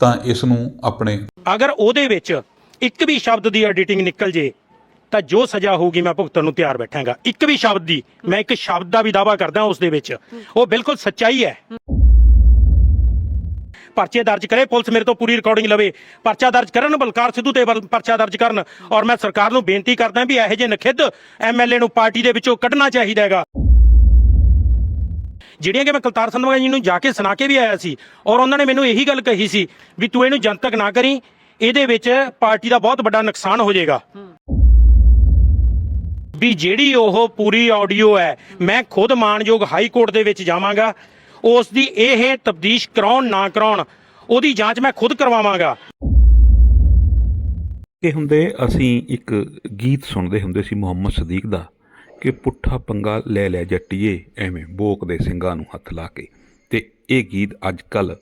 ਤਾਂ ਇਸ ਨੂੰ ਆਪਣੇ ਅਗਰ ਉਹਦੇ ਵਿੱਚ ਇੱਕ ਵੀ ਸ਼ਬਦ ਦੀ ਐਡੀਟਿੰਗ ਨਿਕਲ ਜੇ, ਤਾਂ ਜੋ ਸਜ਼ਾ ਹੋਊਗੀ, ਮੈਂ ਭੁਗਤਣ ਨੂੰ ਤਿਆਰ ਬੈਠਾਂਗਾ। ਇੱਕ ਵੀ ਸ਼ਬਦ ਦੀ, ਮੈਂ ਇੱਕ ਸ਼ਬਦ ਦਾ ਵੀ ਦਾਵਾ ਕਰਦਾ ਉਸ ਦੇ ਵਿੱਚ। ਉਹ ਬਿਲਕੁਲ ਸੱਚਾਈ ਹੈ। ਪਰਚੇ ਦਰਜ ਕਰੇ, ਪੁਲਿਸ ਮੇਰੇ ਤੋਂ ਪੂਰੀ ਰਿਕਾਰਡਿੰਗ ਲਵੇ। ਪਰਚਾ ਦਰਜ ਕਰਨ, ਬਲਕਾਰ ਸਿੱਧੂ ਤੇ ਪਰਚਾ ਦਰਜ ਕਰਨ। ਔਰ ਮੈਂ ਸਰਕਾਰ ਨੂੰ ਬੇਨਤੀ ਕਰਦਾ ਵੀ ਇਹੋ ਜਿਹੇ ਨਖਿੱਧ ਐਮਐਲਏ ਨੂੰ ਪਾਰਟੀ ਦੇ ਵਿੱਚੋਂ ਕੱਢਣਾ ਚਾਹੀਦਾ ਹੈਗਾ। ਜਿਹੜੀਆਂ ਕਿ ਮੈਂ ਕੁਲਤਾਰ ਸੰਧਵਾ ਜੀ ਨੂੰ ਜਾ ਕੇ ਸੁਣਾ ਕੇ ਵੀ ਆਇਆ ਸੀ ਔਰ ਉਹਨਾਂ ਨੇ ਮੈਨੂੰ ਇਹੀ ਗੱਲ ਕਹੀ ਸੀ ਵੀ ਤੂੰ ਇਹਨੂੰ ਜਨਤਕ ਨਾ ਕਰੀ, ਇਹਦੇ ਵਿੱਚ ਪਾਰਟੀ ਦਾ ਬਹੁਤ ਵੱਡਾ ਨੁਕਸਾਨ ਹੋ ਜਾਏਗਾ। ਵੀ ਜਿਹੜੀ ਉਹ ਪੂਰੀ ਆਡੀਓ ਹੈ, ਮੈਂ ਖੁਦ ਮਾਨਯੋਗ ਹਾਈ ਕੋਰਟ ਦੇ ਵਿੱਚ ਜਾਵਾਂਗਾ, ਉਸ ਦੀ ਇਹ ਤਬਦੀਸ਼ ਕਰਾਉਣ ਨਾ ਕਰਾਉਣ, ਉਹਦੀ ਜਾਂਚ ਮੈਂ ਖੁਦ ਕਰਵਾਵਾਂਗਾ। ਇਹ ਹੁੰਦੇ ਅਸੀਂ ਇੱਕ ਗੀਤ ਸੁਣਦੇ ਹੁੰਦੇ ਸੀ ਮੁਹੰਮਦ ਸਦੀਕ ਦਾ। ਕਿ ਪੁੱਠਾ ਪੰਗਾ ਲੈ ਲੈ ਜੱਟੀਏ, ਐਵੇਂ ਬੋਕ ਦੇ ਸਿੰਘਾਂ ਨੂੰ ਹੱਥ ਲਾ ਕੇ। ਤੇ ਇਹ ਗੀਤ ਅੱਜ ਕੱਲ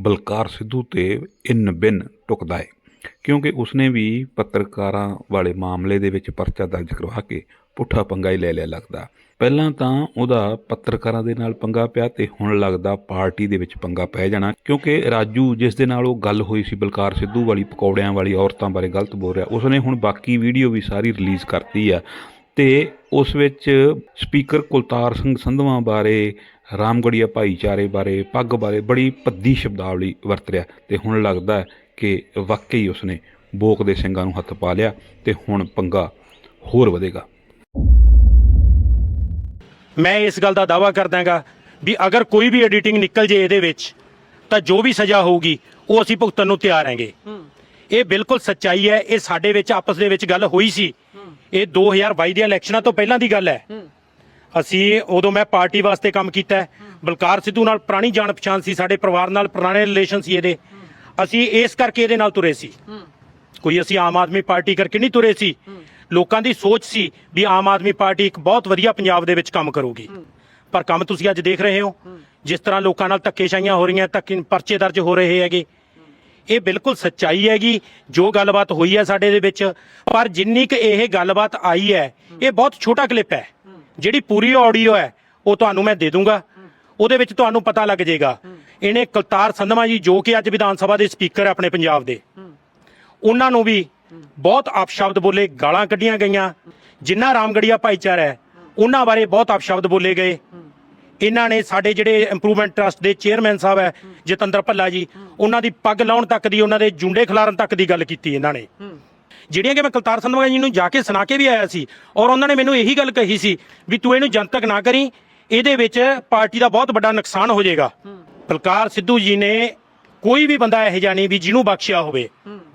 ਬਲਕਾਰ ਸਿੱਧੂ ਤੇ ਇਨ ਬਿਨ ਟੁਕਦਾ ਹੈ ਕਿਉਂਕਿ ਉਸਨੇ ਵੀ ਪੱਤਰਕਾਰਾਂ ਵਾਲੇ ਮਾਮਲੇ ਦੇ ਵਿੱਚ ਪਰਚਾ ਦਰਜ ਕਰਵਾ ਕੇ ਪੁੱਠਾ ਪੰਗਾ ਹੀ ਲੈ ਲਿਆ ਲੱਗਦਾ। ਪਹਿਲਾਂ ਤਾਂ ਉਹਦਾ ਪੱਤਰਕਾਰਾਂ ਦੇ ਨਾਲ ਪੰਗਾ ਪਿਆ ਤੇ ਹੁਣ ਲੱਗਦਾ ਪਾਰਟੀ ਦੇ ਵਿੱਚ ਪੰਗਾ ਪੈ ਜਾਣਾ। ਕਿਉਂਕਿ ਰਾਜੂ ਜਿਸ ਦੇ ਨਾਲ ਉਹ ਗੱਲ ਹੋਈ ਸੀ ਬਲਕਾਰ ਸਿੱਧੂ ਵਾਲੀ, ਪਕੌੜਿਆਂ ਵਾਲੀ ਔਰਤਾਂ ਬਾਰੇ ਗਲਤ ਬੋਲ ਰਿਹਾ, ਉਸਨੇ ਹੁਣ ਬਾਕੀ ਵੀਡੀਓ ਵੀ ਸਾਰੀ ਰਿਲੀਜ਼ ਕਰਤੀ ਆ। ਤੇ ਉਸ ਵਿੱਚ ਸਪੀਕਰ ਕੁਲਤਾਰ ਸਿੰਘ ਸੰਧਵਾਂ ਬਾਰੇ ਰਾਮਗੜੀਆ ਭਾਈਚਾਰੇ ਬਾਰੇ ਪੱਗ ਬਾਰੇ ਬੜੀ ਭੱਦੀ ਸ਼ਬਦਾਵਲੀ ਵਰਤ ਰਿਹਾ ਤੇ ਹੁਣ ਲੱਗਦਾ ਹੈ ਕਿ ਵਾਕਈ ਉਸਨੇ ਬੋਕ ਦੇ ਸਿੰਘਾਂ ਨੂੰ ਹੱਥ ਪਾ ਲਿਆ ਤੇ ਹੁਣ ਪੰਗਾ ਹੋਰ ਵਧੇਗਾ। ਮੈਂ ਇਸ ਗੱਲ ਦਾ ਦਾਵਾ ਕਰਦਾਗਾ ਵੀ ਅਗਰ ਕੋਈ ਵੀ ਐਡੀਟਿੰਗ ਨਿਕਲ ਜੇ ਇਹਦੇ ਵਿੱਚ ਤਾਂ ਜੋ ਵੀ ਸਜ਼ਾ ਹੋਊਗੀ ਉਹ ਅਸੀਂ ਭੁਗਤਣ ਨੂੰ ਤਿਆਰ ਹਾਂਗੇ। ਇਹ ਬਿਲਕੁਲ ਸੱਚਾਈ ਹੈ ਇਹ ਸਾਡੇ ਵਿੱਚ ਆਪਸ ਦੇ ਵਿੱਚ ਗੱਲ ਹੋਈ ਸੀ। ਇਹ 2022 ਦੀਆਂ ਇਲੈਕਸ਼ਨਾਂ ਤੋਂ ਪਹਿਲਾਂ ਦੀ ਗੱਲ ਹੈ। ਅਸੀਂ ਉਦੋਂ ਮੈਂ ਪਾਰਟੀ ਵਾਸਤੇ ਕੰਮ ਕੀਤਾ। ਬਲਕਾਰ ਸਿੱਧੂ ਨਾਲ ਪੁਰਾਣੀ ਜਾਣ ਪਛਾਣ ਸੀ ਸਾਡੇ ਪਰਿਵਾਰ ਨਾਲ ਪੁਰਾਣੇ ਰਿਲੇਸ਼ਨ ਸੀ ਇਹਦੇ। ਅਸੀਂ ਇਸ ਕਰਕੇ ਇਹਦੇ ਨਾਲ ਤੁਰੇ ਸੀ। ਕੋਈ ਅਸੀਂ ਆਮ ਆਦਮੀ ਪਾਰਟੀ ਕਰਕੇ ਨਹੀਂ ਤੁਰੇ ਸੀ। ਲੋਕਾਂ ਦੀ ਸੋਚ ਸੀ ਵੀ ਆਮ ਆਦਮੀ ਪਾਰਟੀ ਇੱਕ ਬਹੁਤ ਵਧੀਆ ਪੰਜਾਬ ਦੇ ਵਿੱਚ ਕੰਮ ਕਰੂਗੀ। ਪਰ ਕੰਮ ਤੁਸੀਂ ਅੱਜ ਦੇਖ ਰਹੇ ਹੋ। ਜਿਸ ਤਰ੍ਹਾਂ ਲੋਕਾਂ ਨਾਲ ਧੱਕੇਸ਼ਾਹੀਆਂ ਹੋ ਰਹੀਆਂ ਧੱਕੇ ਪਰਚੇ ਦਰਜ ਹੋ ਰਹੇ ਹੈਗੇ। ਇਹ ਬਿਲਕੁਲ ਸੱਚਾਈ ਹੈਗੀ, ਜੋ ਗੱਲਬਾਤ ਹੋਈ ਹੈ ਸਾਡੇ ਦੇ ਵਿੱਚ। ਪਰ ਜਿੰਨੀ ਕੁ ਇਹ ਗੱਲਬਾਤ ਆਈ ਹੈ, ਇਹ ਬਹੁਤ ਛੋਟਾ ਕਲਿੱਪ ਹੈ। ਜਿਹੜੀ ਪੂਰੀ ਆਡੀਓ ਹੈ, ਉਹ ਤੁਹਾਨੂੰ ਮੈਂ ਦੇ ਦੂੰਗਾ। ਉਹਦੇ ਵਿੱਚ ਤੁਹਾਨੂੰ ਪਤਾ ਲੱਗ ਜਾਏਗਾ। ਇਹਨੇ ਕੁਲਤਾਰ ਸੰਧਮਾ ਜੀ, ਜੋ ਕਿ ਅੱਜ ਵਿਧਾਨ ਸਭਾ ਦੇ ਸਪੀਕਰ ਹੈ ਆਪਣੇ ਪੰਜਾਬ ਦੇ, ਉਹਨਾਂ ਨੂੰ ਵੀ ਬਹੁਤ ਅਪਸ਼ਬਦ ਬੋਲੇ ਗਾਲਾਂ ਕੱਢੀਆਂ ਗਈਆਂ। ਜਿੰਨਾ ਰਾਮਗੜੀਆ ਭਾਈਚਾਰਾ ਹੈ, ਉਹਨਾਂ ਬਾਰੇ ਬਹੁਤ ਅਪਸ਼ਬਦ ਬੋਲੇ ਗਏ। ਇਹਨਾਂ ਨੇ ਸਾਡੇ ਜਿਹੜੇ ਇੰਪਰੂਵਮੈਂਟ ਟਰਸਟ ਦੇ ਚੇਅਰਮੈਨ ਸਾਹਿਬ ਹੈ ਜਤਿੰਦਰ ਭੱਲਾ ਜੀ ਉਹਨਾਂ ਦੀ ਪੱਗ ਲਾਉਣ ਤੱਕ ਦੀ ਉਹਨਾਂ ਦੇ ਜੁੰਡੇ ਖਿਲਾਰਨ ਤੱਕ ਦੀ ਗੱਲ ਕੀਤੀ ਇਹਨਾਂ ਨੇ। ਜਿਹੜੀਆਂ ਕਿ ਮੈਂ ਕਲਤਾਰ ਸੰਧਵਾ ਜੀ ਨੂੰ ਜਾ ਕੇ ਸੁਣਾ ਕੇ ਵੀ ਆਇਆ ਸੀ ਔਰ ਉਹਨਾਂ ਨੇ ਮੈਨੂੰ ਇਹੀ ਗੱਲ ਕਹੀ ਸੀ ਵੀ ਤੂੰ ਇਹਨੂੰ ਜਨਤਕ ਨਾ ਕਰੀ ਇਹਦੇ ਵਿੱਚ ਪਾਰਟੀ ਦਾ ਬਹੁਤ ਵੱਡਾ ਨੁਕਸਾਨ ਹੋ ਜਾਏਗਾ। ਬਲਕਾਰ ਸਿੱਧੂ ਜੀ ਨੇ ਕੋਈ ਵੀ ਬੰਦਾ ਇਹੋ ਨਹੀਂ ਵੀ ਜਿਹਨੂੰ ਬਖਸ਼ਿਆ ਹੋਵੇ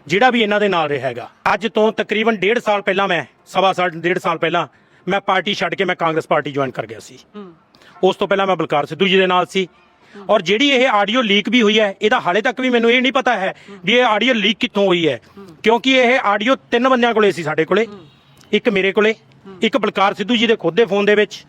ਜਿਹੜਾ ਵੀ ਇਹਨਾਂ ਦੇ ਨਾਲ ਰਿਹਾ ਹੈਗਾ ਅੱਜ ਤੋਂ ਤਕਰੀਬਨ 1.5 ਸਾਲ ਪਹਿਲਾਂ ਮੈਂ ਸਵਾ ਸਾਲ 1.5 ਸਾਲ ਪਹਿਲਾਂ ਮੈਂ ਪਾਰਟੀ ਛੱਡ ਕੇ ਮੈਂ ਕਾਂਗਰਸ ਪਾਰਟੀ ਜੁਆਇਨ ਕਰ ਗਿਆ ਸੀ। ਉਸ ਤੋਂ ਪਹਿਲਾਂ ਮੈਂ ਬਲਕਾਰ ਸਿੱਧੂ ਜੀ ਦੇ ਨਾਲ ਸੀ। ਔਰ ਜਿਹੜੀ ਇਹ ਆਡੀਓ ਲੀਕ ਵੀ ਹੋਈ ਹੈ, ਇਹਦਾ ਹਾਲੇ ਤੱਕ ਵੀ ਮੈਨੂੰ ਇਹ ਨਹੀਂ ਪਤਾ ਹੈ ਵੀ ਇਹ ਆਡੀਓ ਲੀਕ ਕਿੱਥੋਂ ਹੋਈ ਹੈ। ਕਿਉਂਕਿ ਇਹ ਆਡੀਓ ਤਿੰਨ ਬੰਦਿਆਂ ਕੋਲੇ ਸੀ ਸਾਡੇ ਕੋਲੇ। ਇੱਕ ਮੇਰੇ ਕੋਲੇ, ਇੱਕ ਬਲਕਾਰ ਸਿੱਧੂ ਜੀ ਦੇ ਖੁਦ ਦੇ ਫੋਨ ਦੇ ਵਿੱਚ।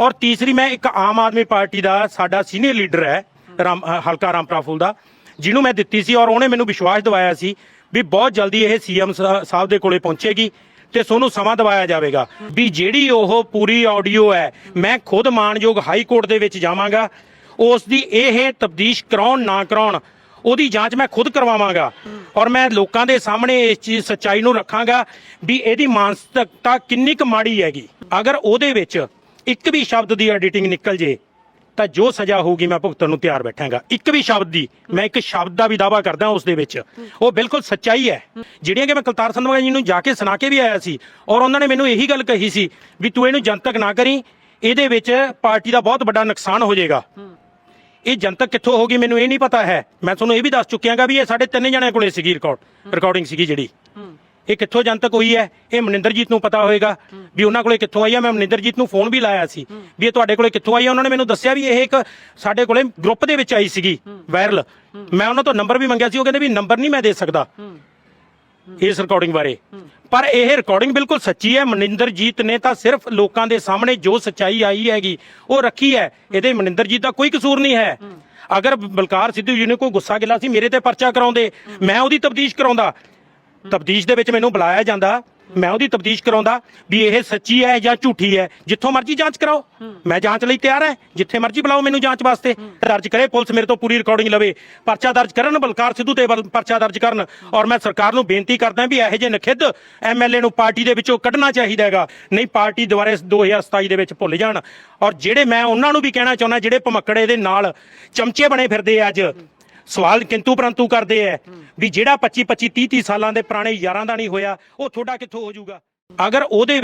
ਔਰ ਤੀਸਰੀ ਮੈਂ ਇੱਕ ਆਮ ਆਦਮੀ ਪਾਰਟੀ ਦਾ ਸਾਡਾ ਸੀਨੀਅਰ ਲੀਡਰ ਹੈ, ਰਾਮ ਹਲਕਾ ਰਾਮਪੁਰਾ ਫੂਲ ਦਾ, ਜਿਹਨੂੰ ਮੈਂ ਦਿੱਤੀ ਸੀ। ਔਰ ਉਹਨੇ ਮੈਨੂੰ ਵਿਸ਼ਵਾਸ ਦਿਵਾਇਆ ਸੀ ਵੀ ਬਹੁਤ ਜਲਦੀ ਇਹ ਸੀਐਮ ਸਾਹਿਬ ਦੇ ਕੋਲੇ ਪਹੁੰਚੇਗੀ। ਤੇ ਸੋਨੂੰ ਸਮਾਂ ਦਵਾਇਆ ਜਾਵੇਗਾ। ਵੀ ਜਿਹੜੀ ਉਹ ਪੂਰੀ ਆਡੀਓ ਹੈ, ਮੈਂ ਖੁਦ ਮਾਨਯੋਗ ਹਾਈ ਕੋਰਟ ਦੇ ਵਿੱਚ ਜਾਵਾਂਗਾ। ਉਸ ਦੀ ਇਹ ਤਬਦੀਸ਼ ਕਰਾਉਣ ਨਾ ਕਰਾਉਣ, ਉਹਦੀ ਜਾਂਚ ਮੈਂ ਖੁਦ ਕਰਵਾਵਾਂਗਾ। ਔਰ ਮੈਂ ਲੋਕਾਂ ਦੇ ਸਾਹਮਣੇ ਇਸ ਚੀਜ਼ ਸੱਚਾਈ ਨੂੰ ਰੱਖਾਂਗਾ ਵੀ ਇਹਦੀ ਮਾਨਸਿਕਤਾ ਕਿੰਨੀ ਕੁ ਮਾੜੀ ਹੈਗੀ। ਅਗਰ ਉਹਦੇ ਵਿੱਚ ਇੱਕ ਵੀ ਸ਼ਬਦ ਦੀ ਐਡੀਟਿੰਗ ਨਿਕਲ ਜੇ ਤਾਂ ਜੋ ਸਜ਼ਾ ਹੋਊਗੀ, ਮੈਂ ਭੁਗਤਣ ਨੂੰ ਤਿਆਰ ਬੈਠਾਂਗਾ। ਇੱਕ ਵੀ ਸ਼ਬਦ ਦੀ, ਮੈਂ ਇੱਕ ਸ਼ਬਦ ਦਾ ਵੀ ਦਾਵਾ ਕਰਦਾ ਉਸ ਦੇ ਵਿੱਚ। ਉਹ ਬਿਲਕੁਲ ਸੱਚਾਈ ਹੈ। ਜਿਹੜੀਆਂ ਕਿ ਮੈਂ ਕਲਤਾਰ ਸੰਧਵਾ ਜੀ ਨੂੰ ਜਾ ਕੇ ਸੁਣਾ ਕੇ ਵੀ ਆਇਆ ਸੀ, ਔਰ ਉਹਨਾਂ ਨੇ ਮੈਨੂੰ ਇਹੀ ਗੱਲ ਕਹੀ ਸੀ ਵੀ ਤੂੰ ਇਹਨੂੰ ਜਨਤਕ ਨਾ ਕਰੀ, ਇਹਦੇ ਵਿੱਚ ਪਾਰਟੀ ਦਾ ਬਹੁਤ ਵੱਡਾ ਨੁਕਸਾਨ ਹੋ ਜਾਏਗਾ। ਇਹ ਜਨਤਕ ਕਿੱਥੋਂ ਹੋਗੀ ਮੈਨੂੰ ਇਹ ਨਹੀਂ ਪਤਾ ਹੈ। ਮੈਂ ਤੁਹਾਨੂੰ ਇਹ ਵੀ ਦੱਸ ਚੁੱਕਿਆਗਾ ਵੀ ਇਹ ਸਾਡੇ ਤਿੰਨ ਜਣਿਆਂ ਕੋਲੇ ਸੀਗੀ ਰਿਕਾਰਡ ਰਿਕਾਰਡਿੰਗ ਸੀਗੀ ਜਿਹੜੀ। ਇਹ ਕਿੱਥੋਂ ਜਨਤਕ ਹੋਈ ਹੈ? ਇਹ ਮਨਿੰਦਰਜੀਤ ਨੂੰ ਪਤਾ ਹੋਏਗਾ ਵੀ ਉਹਨਾਂ ਕੋਲੇ ਕਿੱਥੋਂ ਆਈ ਹੈ ਮੈਂ ਮਨਿੰਦਰਜੀਤ ਨੂੰ ਫੋਨ ਵੀ ਲਾਇਆ ਸੀ ਵੀ ਇਹ ਤੁਹਾਡੇ ਕੋਲੇ ਕਿੱਥੋਂ ਆਈ ਹੈ ਉਹਨਾਂ ਨੇ ਮੈਨੂੰ ਦੱਸਿਆ ਵੀ ਇਹ ਇੱਕ ਸਾਡੇ ਕੋਲੇ ਗਰੁੱਪ ਦੇ ਵਿੱਚ ਆਈ ਸੀਗੀ, ਵਾਇਰਲ। ਮੈਂ ਉਹਨਾਂ ਤੋਂ ਨੰਬਰ ਵੀ ਮੰਗਿਆ ਸੀ। ਉਹ ਕਹਿੰਦੇ ਵੀ ਨੰਬਰ ਨਹੀਂ ਮੈਂ ਦੇ ਸਕਦਾ ਇਸ ਰਿਕਾਰਡਿੰਗ ਬਾਰੇ। ਪਰ ਇਹ ਰਿਕਾਰਡਿੰਗ ਬਿਲਕੁਲ ਸੱਚੀ ਹੈ। ਮਨਿੰਦਰਜੀਤ ਨੇ ਤਾਂ ਸਿਰਫ ਲੋਕਾਂ ਦੇ ਸਾਹਮਣੇ ਜੋ ਸੱਚਾਈ ਆਈ ਹੈਗੀ, ਉਹ ਰੱਖੀ ਹੈ। ਇਹਦੇ ਮਨਿੰਦਰਜੀਤ ਦਾ ਕੋਈ ਕਸੂਰ ਨਹੀਂ ਹੈ। ਅਗਰ ਬਲਕਾਰ ਸਿੱਧੂ ਜੀ ਨੇ ਕੋਈ ਗੁੱਸਾ ਗਿਲਾ ਸੀ, ਮੇਰੇ ਤੇ ਪਰਚਾ ਕਰਾਉਂਦੇ, ਮੈਂ ਉਹਦੀ ਤਬਦੀਸ਼ ਕਰਾਉਂਦਾ ਤਬਦੀਸ਼ ਦੇ ਵਿੱਚ ਮੈਨੂੰ ਬੁਲਾਇਆ ਜਾਂਦਾ, ਮੈਂ ਉਹਦੀ ਤਫਤੀਸ਼ ਕਰਾਉਂਦਾ ਵੀ ਇਹ ਸੱਚੀ ਹੈ ਜਾਂ ਝੂਠੀ ਹੈ, ਜਿੱਥੋਂ ਮਰਜ਼ੀ ਜਾਂਚ ਕਰਾਓ। ਮੈਂ ਜਾਂਚ ਲਈ ਤਿਆਰ ਹੈ, ਜਿੱਥੇ ਮਰਜ਼ੀ ਬੁਲਾਓ ਮੈਨੂੰ ਜਾਂਚ ਵਾਸਤੇ। ਦਰਜ ਕਰੇ, ਪੁਲਿਸ ਮੇਰੇ ਤੋਂ ਪੂਰੀ ਰਿਕਾਰਡਿੰਗ ਲਵੇ। ਪਰਚਾ ਦਰਜ ਕਰਨ, ਬਲਕਾਰ ਸਿੱਧੂ ਤੇ ਪਰਚਾ ਦਰਜ ਕਰਨ। ਔਰ ਮੈਂ ਸਰਕਾਰ ਨੂੰ ਬੇਨਤੀ ਕਰਦਾ ਵੀ ਇਹੋ ਜਿਹੇ ਨਖਿੱਧ ਐਮਐਲਏ ਨੂੰ ਪਾਰਟੀ ਦੇ ਵਿੱਚੋਂ ਕੱਢਣਾ ਚਾਹੀਦਾ ਹੈਗਾ। ਨਹੀਂ, ਪਾਰਟੀ ਦੁਬਾਰੇ 2027 ਦੇ ਵਿੱਚ ਭੁੱਲ ਜਾਣ। ਔਰ ਜਿਹੜੇ ਮੈਂ ਉਹਨਾਂ ਨੂੰ ਵੀ ਕਹਿਣਾ ਚਾਹੁੰਦਾ, ਜਿਹੜੇ ਭਮਕੜੇ ਦੇ ਨਾਲ ਚਮਚੇ ਬਣੇ ਫਿਰਦੇ ਆ ਅੱਜ ਸਵਾਲ ਕਿੰਤੂ ਪਰੰਤੂ ਕਰਦੇ ਐ ਵੀ ਜਿਹੜਾ 25 25 30 30 ਸਾਲਾਂ ਦੇ ਪੁਰਾਣੇ ਯਾਰਾਂ ਦਾ ਨਹੀਂ ਹੋਇਆ ਉਹ ਤੁਹਾਡਾ ਕਿੱਥੋਂ ਹੋ ਜਾਊਗਾ? ਅਗਰ ਉਹਦੇ